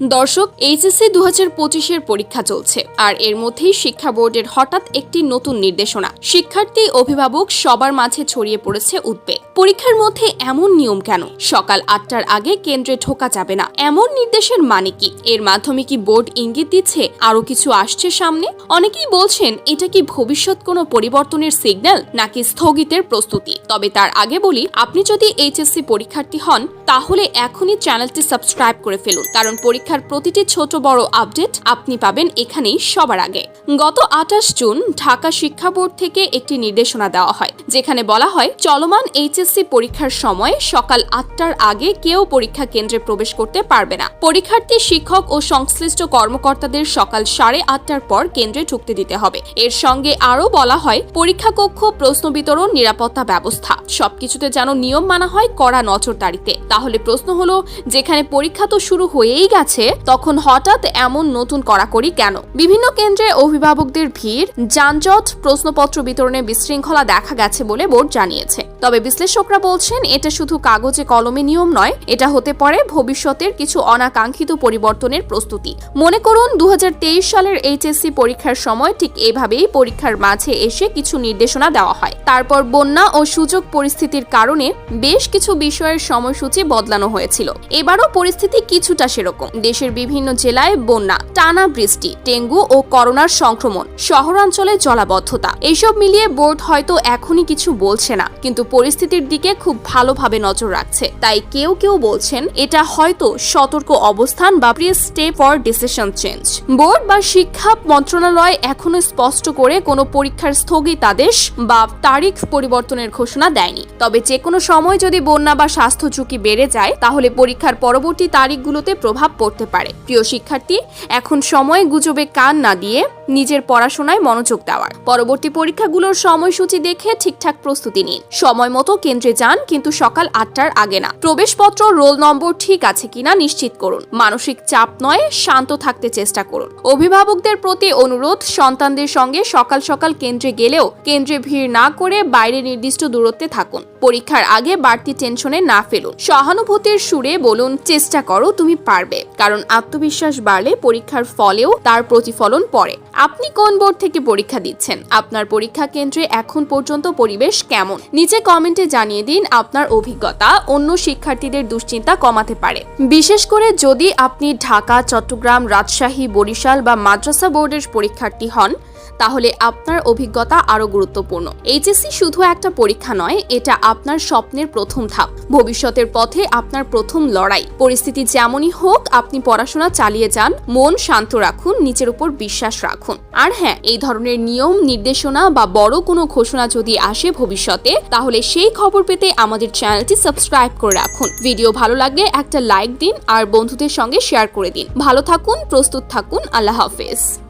দর্শক, এইচএসসি দু হাজার পঁচিশের পরীক্ষা চলছে, আর এর মধ্যেই শিক্ষা বোর্ডের হঠাৎ একটি নতুন নির্দেশনা। শিক্ষার্থী, অভিভাবক সবার মাঝে ছড়িয়ে পড়েছে উদ্বেগ। পরীক্ষার মধ্যে এমন নিয়ম কেন? সকাল আটটার আগে কেন্দ্রে ঢোকা যাবে না। এমন নির্দেশের মানে কি? এর মাধ্যমে কি বোর্ড ইঙ্গিত দিচ্ছে আরও কিছু আসছে সামনে? অনেকেই বলছেন, এটা কি ভবিষ্যৎ কোনো পরিবর্তনের সিগন্যাল নাকি স্থগিতের প্রস্তুতি? তবে তার আগে বলি, আপনি যদি এইচএসসি পরীক্ষার্থী হন, তাহলে এখনই চ্যানেলটি সাবস্ক্রাইব করে ফেলুন। কারণ পরীক্ষার প্রতিটি ছোট বড় আপডেট আপনি পাবেন এখানেই সবার আগে। গত আঠাশ জুন ঢাকা শিক্ষা বোর্ড থেকে একটি নির্দেশনা দেওয়া হয়, যেখানে বলা হয়, চলমান এইচএসসি পরীক্ষার সময় সকাল আটটার আগে কেউ পরীক্ষা কেন্দ্রে প্রবেশ করতে পারবে না। পরীক্ষার্থী, শিক্ষক ও সংশ্লিষ্ট কর্মকর্তাদের সকাল সাড়ে আটটার পর কেন্দ্রে ঢুকতে দিতে হবে। এর সঙ্গে আরও বলা হয় পরীক্ষা কক্ষ প্রশ্ন বিতরণ, নিরাপত্তা ব্যবস্থা, সবকিছুতে যেন নিয়ম মানা হয় কড়া নজরদারিতে। তাহলে প্রশ্ন হলো, যেখানে পরীক্ষা তো শুরু হয়েই গেছে তখন হঠাৎ এমন নতুন কড়াকড়ি কেন? বিভিন্ন কেন্দ্রে অভিভাবকদের ভিড়, যানজট, প্রশ্নপত্র বিতরণে বিশৃঙ্খলা দেখা গেছে বলে বোর্ড জানিয়েছে। তবে বিশ্লেষকরা বলছেন, এটা শুধু কাগজে কলমে নিয়ম নয়, এটা হতে পারে ভবিষ্যতের কিছু অনাকাঙ্ক্ষিত পরিবর্তনের প্রস্তুতি। মনে করুন দু হাজার তেইশ সালের এইচএসসি পরীক্ষার সময় ঠিক এভাবেই পরীক্ষার মাঝে এসে কিছু নির্দেশনা দেওয়া হয়। তারপর বন্যা ও সুযোগ পরিস্থিতির কারণে বেশ কিছু বিষয়ের সময়সূচি বদলানো হয়েছিল। এবারও পরিস্থিতি কিছুটা সেরকম। দেশের বিভিন্ন জেলায় বন্যা, টানা বৃষ্টি, ডেঙ্গু ও করোনার সংক্রমণ, শহরাঞ্চলে জলাবদ্ধতা এইসব মিলিয়ে বোর্ড হয়তো এখনই কিছু বলছে না। কিন্তু পরিস্থিতির দিকে খুব ভালোভাবে নজর রাখছে। তাই কেউ কেউ বলছেন, এটা হয়তো সতর্ক অবস্থান বা pre step for decision change board বা শিক্ষা মন্ত্রণালয় এখনও স্পষ্ট করে কোনো পরীক্ষার স্থগিতাদেশ বা তারিখ পরিবর্তনের ঘোষণা দেয়নি। তবে যে কোনো সময় যদি বন্যা বা স্বাস্থ্য ঝুঁকি বেড়ে যায়, তাহলে পরীক্ষার পরবর্তী তারিখগুলোতে প্রভাব পড়তে পারে। প্রিয় শিক্ষার্থী, এখন সময় গুজবে কান না দিয়ে নিজের পড়াশোনায় মনোযোগ দেওয়ার। পরবর্তী পরীক্ষাগুলোর সময়সূচি দেখে ঠিকঠাক প্রস্তুতি নিন। সময় মতো কেন্দ্রে যান, কিন্তু সকাল আটটার আগে না। প্রবেশপত্র, রোল নম্বর ঠিক আছে কিনা নিশ্চিত করুন। মানসিক চাপ নয়, শান্ত থাকতে চেষ্টা করুন। অভিভাবকদের প্রতি অনুরোধ, সন্তানদের সঙ্গে সকাল সকাল কেন্দ্রে গেলেও কেন্দ্রে ভিড় না করে বাইরে নির্দিষ্ট দূরত্বে থাকুন। পরীক্ষার আগে বাড়তি টেনশনে না ফেলুন। সহানুভূতির সুরে বলুন, চেষ্টা করো, তুমি পারবে। কারণ আত্মবিশ্বাস বাড়লে পরীক্ষার ফলেও তার প্রতিফলন পড়ে। আপনি কোন বোর্ড থেকে পরীক্ষা দিচ্ছেন? আপনার পরীক্ষা কেন্দ্রে এখন পর্যন্ত পরিবেশ কেমন? নিচে কমেন্টে জানিয়ে দিন আপনার অভিজ্ঞতা, অন্য শিক্ষার্থীদের দুশ্চিন্তা কমাতে পারে। বিশেষ করে যদি আপনি ঢাকা, চট্টগ্রাম, রাজশাহী, বরিশাল বা মাদ্রাসা বোর্ডের পরীক্ষার্থী হন তাহলে আপনার অভিজ্ঞতা আরও গুরুত্বপূর্ণ। এইচএসসি শুধু একটা পরীক্ষা নয়, এটা আপনার স্বপ্নের প্রথম ধাপ। ভবিষ্যতের পথে আপনার প্রথম লড়াই। পরিস্থিতি যেমনই হোক, আপনি পড়াশোনা চালিয়ে যান, মন শান্ত রাখুন, নিজের উপর বিশ্বাস রাখুন। আর হ্যাঁ এই ধরনের নিয়ম, নির্দেশনা বা বড় কোনো ঘোষণা যদি আসে ভবিষ্যতে, তাহলে সেই খবর পেতে আমাদের চ্যানেলটি সাবস্ক্রাইব করে রাখুন। ভিডিও ভালো লাগলে একটা লাইক দিন আর বন্ধুদের সঙ্গে শেয়ার করে দিন। ভালো থাকুন, প্রস্তুত থাকুন। আল্লাহ হাফেজ।